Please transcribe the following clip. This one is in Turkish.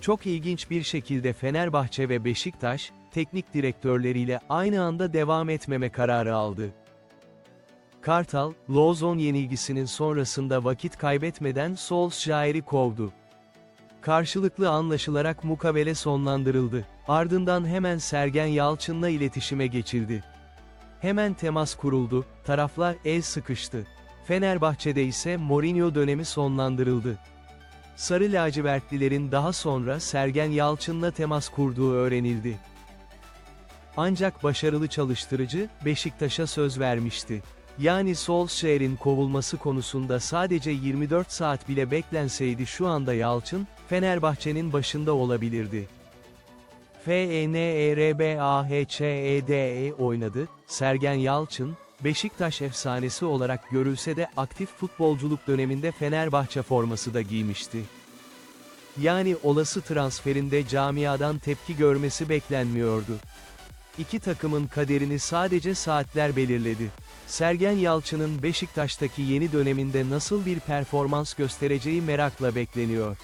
Çok ilginç bir şekilde Fenerbahçe ve Beşiktaş, teknik direktörleriyle aynı anda devam etmeme kararı aldı. Kartal, Lozon yenilgisinin sonrasında vakit kaybetmeden Solskjaer'i kovdu. Karşılıklı anlaşılarak mukavele sonlandırıldı. Ardından hemen Sergen Yalçın'la iletişime geçildi. Hemen temas kuruldu, taraflar el sıkıştı. Fenerbahçe'de ise Mourinho dönemi sonlandırıldı. Sarı lacivertlilerin daha sonra Sergen Yalçın'la temas kurduğu öğrenildi. Ancak başarılı çalıştırıcı, Beşiktaş'a söz vermişti. Yani Solskjaer'in kovulması konusunda sadece 24 saat bile beklenseydi şu anda Yalçın, Fenerbahçe'nin başında olabilirdi. E FENERBAHÇEDE oynadı, Sergen Yalçın, Beşiktaş efsanesi olarak görülse de aktif futbolculuk döneminde Fenerbahçe forması da giymişti. Yani olası transferinde camiadan tepki görmesi beklenmiyordu. İki takımın kaderini sadece saatler belirledi. Sergen Yalçın'ın Beşiktaş'taki yeni döneminde nasıl bir performans göstereceği merakla bekleniyor.